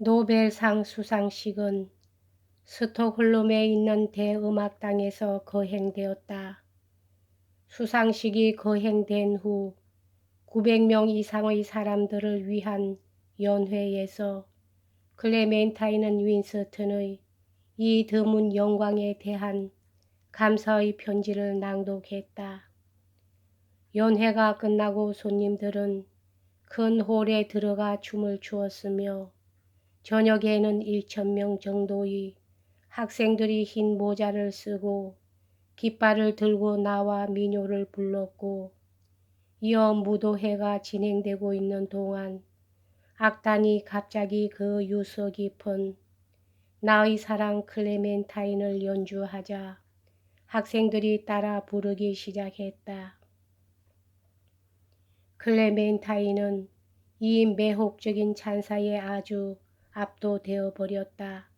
노벨상 수상식은 스톡홀름에 있는 대음악당에서 거행되었다. 수상식이 거행된 후 900명 이상의 사람들을 위한 연회에서 클레멘타인은 윈스턴의 이 드문 영광에 대한 감사의 편지를 낭독했다. 연회가 끝나고 손님들은 큰 홀에 들어가 춤을 추었으며 저녁에는 1천명 정도의 학생들이 흰 모자를 쓰고 깃발을 들고 나와 민요를 불렀고 이어 무도회가 진행되고 있는 동안 악단이 갑자기 그 유서 깊은 나의 사랑 클레멘타인을 연주하자 학생들이 따라 부르기 시작했다. 클레멘타인은 이 매혹적인 찬사에 아주 압도되어 버렸다.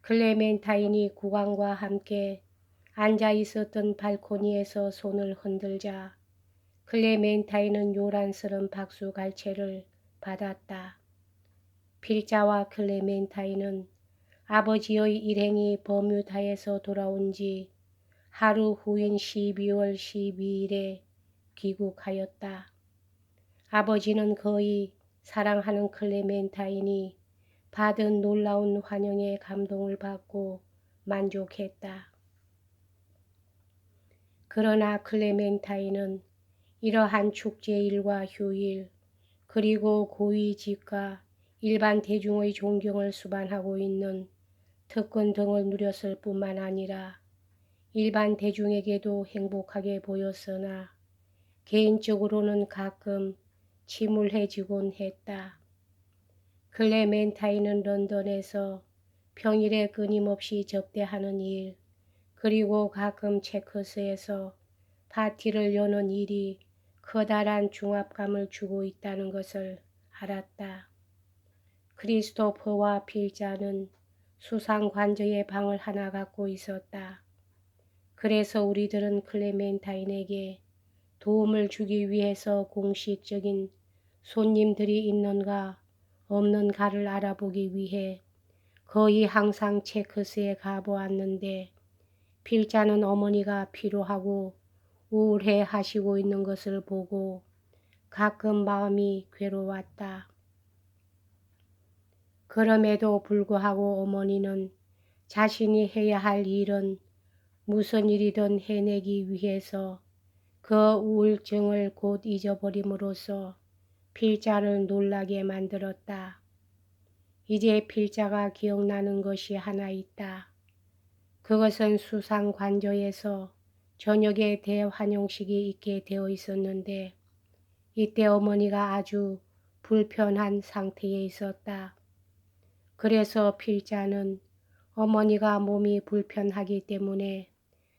클레멘타인이 국왕과 함께 앉아 있었던 발코니에서 손을 흔들자 클레멘타인은 요란스런 박수 갈채를 받았다. 필자와 클레멘타인은 아버지의 일행이 버뮤다에서 돌아온 지 하루 후인 12월 12일에 귀국하였다. 아버지는 거의 사랑하는 클레멘타인이 받은 놀라운 환영에 감동을 받고 만족했다. 그러나 클레멘타인은 이러한 축제 일과 휴일, 그리고 고위직과 일반 대중의 존경을 수반하고 있는 특권 등을 누렸을 뿐만 아니라 일반 대중에게도 행복하게 보였으나 개인적으로는 가끔 침울해지곤 했다. 클레멘타인은 런던에서 평일에 끊임없이 접대하는 일, 그리고 가끔 체크스에서 파티를 여는 일이 커다란 중압감을 주고 있다는 것을 알았다. 크리스토퍼와 필자는 수상 관저의 방을 하나 갖고 있었다. 그래서 우리들은 클레멘타인에게 도움을 주기 위해서 공식적인 손님들이 있는가 없는 가를 알아보기 위해 거의 항상 체크스에 가보았는데 필자는 어머니가 피로하고 우울해 하시고 있는 것을 보고 가끔 마음이 괴로웠다. 그럼에도 불구하고 어머니는 자신이 해야 할 일은 무슨 일이든 해내기 위해서 그 우울증을 곧 잊어버림으로써 필자를 놀라게 만들었다. 이제 필자가 기억나는 것이 하나 있다. 그것은 수상 관저에서 저녁에 대환영식이 있게 되어 있었는데 이때 어머니가 아주 불편한 상태에 있었다. 그래서 필자는 어머니가 몸이 불편하기 때문에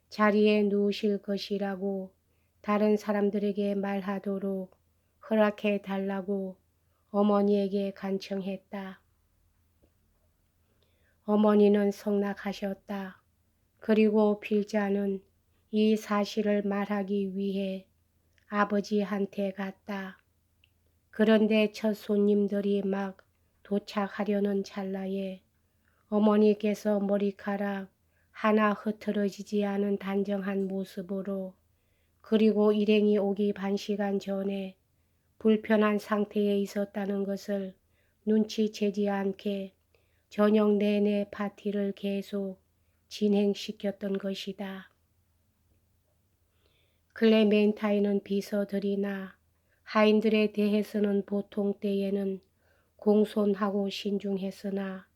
자리에 누우실 것이라고 다른 사람들에게 말하도록 허락해 달라고 어머니에게 간청했다. 어머니는 성낙하셨다. 그리고 필자는 이 사실을 말하기 위해 아버지한테 갔다. 그런데 첫 손님들이 막 도착하려는 찰나에 어머니께서 머리카락 하나 흐트러지지 않은 단정한 모습으로 그리고 일행이 오기 반 시간 전에 불편한 상태에 있었다는 것을 눈치채지 않게 저녁 내내 파티를 계속 진행시켰던 것이다. 클레멘타인은 비서들이나 하인들에 대해서는 보통 때에는 공손하고 신중했으나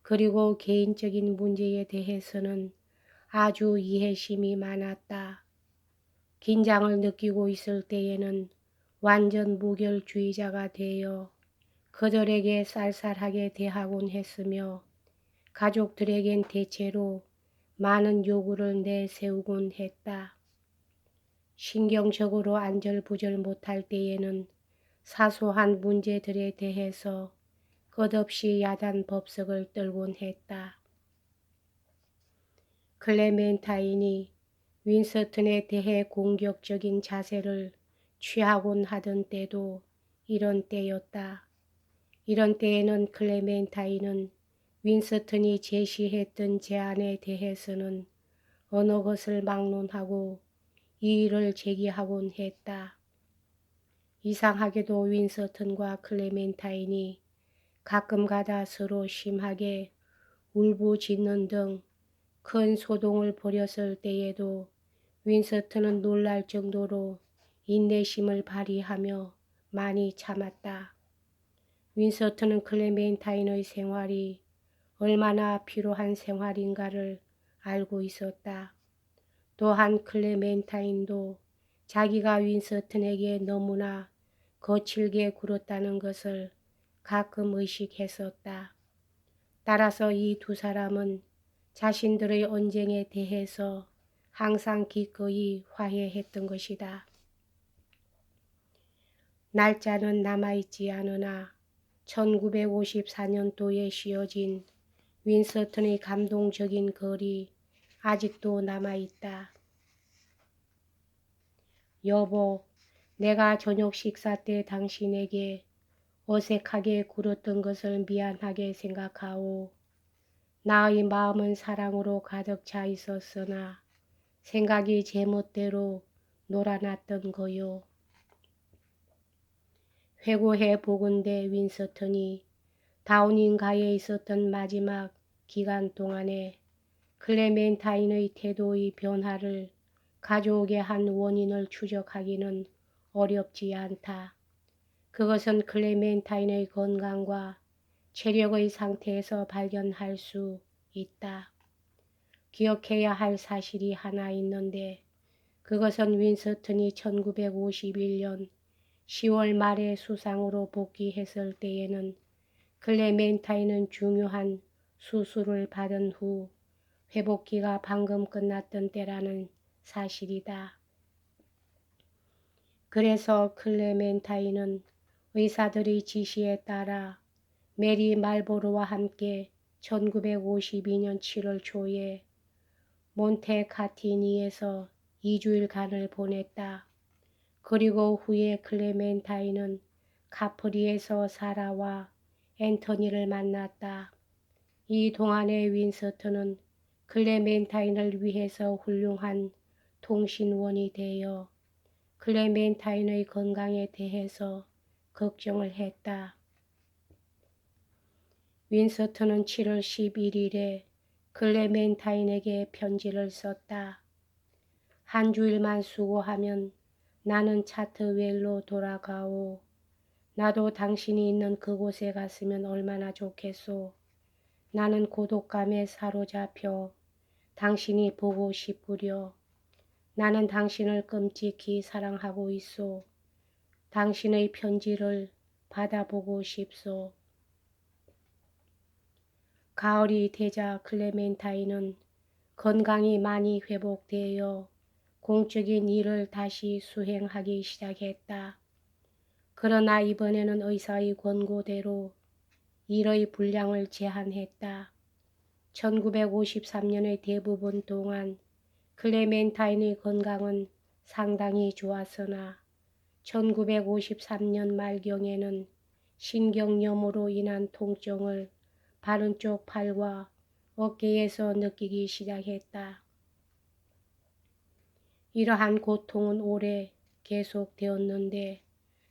그리고 개인적인 문제에 대해서는 아주 이해심이 많았다. 긴장을 느끼고 있을 때에는 완전 무결주의자가 되어 그들에게 쌀쌀하게 대하곤 했으며 가족들에겐 대체로 많은 요구를 내세우곤 했다. 신경적으로 안절부절 못할 때에는 사소한 문제들에 대해서 끝없이 야단 법석을 떨곤 했다. 클레멘타인이 윈스턴에 대해 공격적인 자세를 취하곤 하던 때도 이런 때였다. 이런 때에는 클레멘타인은 윈스턴이 제시했던 제안에 대해서는 어느 것을 막론하고 이의를 제기하곤 했다. 이상하게도 윈스턴과 클레멘타인이 가끔가다 서로 심하게 울부짖는 등 큰 소동을 벌였을 때에도 윈스턴은 놀랄 정도로 인내심을 발휘하며 많이 참았다. 윈스턴은 클레멘타인의 생활이 얼마나 필요한 생활인가를 알고 있었다. 또한 클레멘타인도 자기가 윈스턴에게 너무나 거칠게 굴었다는 것을 가끔 의식했었다. 따라서 이 두 사람은 자신들의 언쟁에 대해서 항상 기꺼이 화해했던 것이다. 날짜는 남아있지 않으나 1954년도에 씌어진 윈스턴의 감동적인 글이 아직도 남아있다. 여보, 내가 저녁 식사 때 당신에게 어색하게 굴었던 것을 미안하게 생각하오. 나의 마음은 사랑으로 가득 차 있었으나 생각이 제멋대로 놀아났던 거요. 회고해 보건대 윈스턴이 다우닝가에 있었던 마지막 기간 동안에 클레멘타인의 태도의 변화를 가져오게 한 원인을 추적하기는 어렵지 않다. 그것은 클레멘타인의 건강과 체력의 상태에서 발견할 수 있다. 기억해야 할 사실이 하나 있는데 그것은 윈스턴이 1951년 10월 말에 수상으로 복귀했을 때에는 클레멘타인은 중요한 수술을 받은 후 회복기가 방금 끝났던 때라는 사실이다. 그래서 클레멘타인은 의사들의 지시에 따라 메리 말보로와 함께 1952년 7월 초에 몬테카티니에서 2주일간을 보냈다. 그리고 후에 클레멘타인은 카프리에서 사라와 앤토니를 만났다. 이 동안에 윈스턴은 클레멘타인을 위해서 훌륭한 통신원이 되어 클레멘타인의 건강에 대해서 걱정을 했다. 윈스턴은 7월 11일에 클레멘타인에게 편지를 썼다. 한 주일만 수고하면 나는 차트웰로 돌아가오. 나도 당신이 있는 그곳에 갔으면 얼마나 좋겠소. 나는 고독감에 사로잡혀 당신이 보고 싶으려. 나는 당신을 끔찍히 사랑하고 있소. 당신의 편지를 받아보고 싶소. 가을이 되자 클레멘타인은 건강이 많이 회복되어 공적인 일을 다시 수행하기 시작했다. 그러나 이번에는 의사의 권고대로 일의 분량을 제한했다. 1953년의 대부분 동안 클레멘타인의 건강은 상당히 좋았으나 1953년 말경에는 신경염으로 인한 통증을 바른 쪽 팔과 어깨에서 느끼기 시작했다. 이러한 고통은 오래 계속되었는데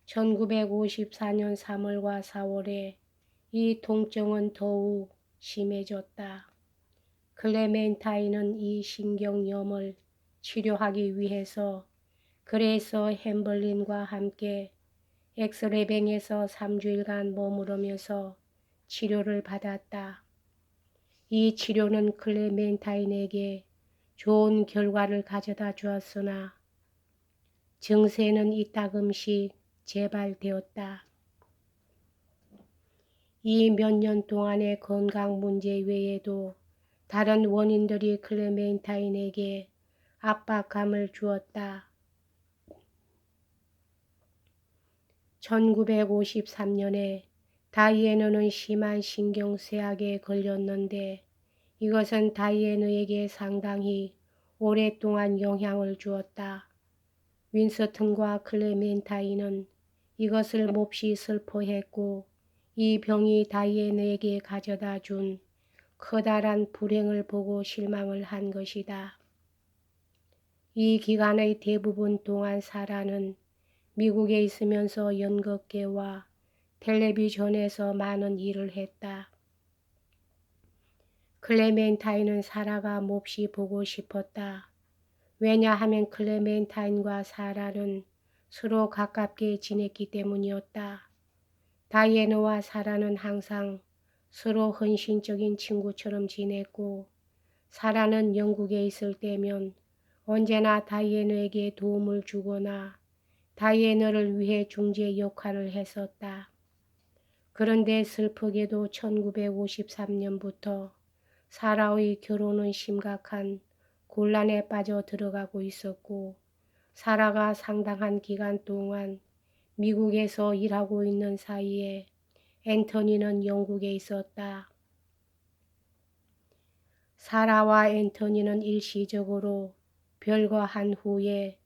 1954년 3월과 4월에 이 통증은 더욱 심해졌다. 클레멘타인은 이 신경염을 치료하기 위해서 그래서 햄벌린과 함께 엑스레뱅에서 3주일간 머무르면서 치료를 받았다. 이 치료는 클레멘타인에게 좋은 결과를 가져다 주었으나 증세는 이따금씩 재발되었다. 이 몇 년 동안의 건강 문제 외에도 다른 원인들이 클레멘타인에게 압박감을 주었다. 1953년에 다이애너는 심한 신경쇠약에 걸렸는데 이것은 다이애너에게 상당히 오랫동안 영향을 주었다. 윈스턴과 클레멘타인은 이것을 몹시 슬퍼했고 이 병이 다이애나에게 가져다 준 커다란 불행을 보고 실망을 한 것이다. 이 기간의 대부분 동안 사라는 미국에 있으면서 연극계와 텔레비전에서 많은 일을 했다. 클레멘타인은 사라가 몹시 보고 싶었다. 왜냐하면 클레멘타인과 사라는 서로 가깝게 지냈기 때문이었다. 다이애나와 사라는 항상 서로 헌신적인 친구처럼 지냈고 사라는 영국에 있을 때면 언제나 다이애나에게 도움을 주거나 다이애나를 위해 중재 역할을 했었다. 그런데 슬프게도 1953년부터 사라의 결혼은 심각한 곤란에 빠져 들어가고 있었고 사라가 상당한 기간 동안 미국에서 일하고 있는 사이에 앤토니는 영국에 있었다. 사라와 앤토니는 일시적으로 별거한 후에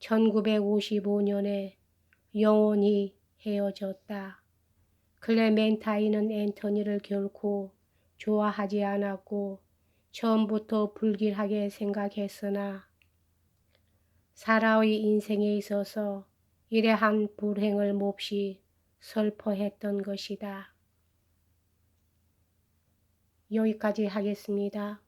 1955년에 영원히 헤어졌다. 클레멘타인은 앤토니를 결코 좋아하지 않았고 처음부터 불길하게 생각했으나 사라의 인생에 있어서 이러한 불행을 몹시 슬퍼했던 것이다. 여기까지 하겠습니다.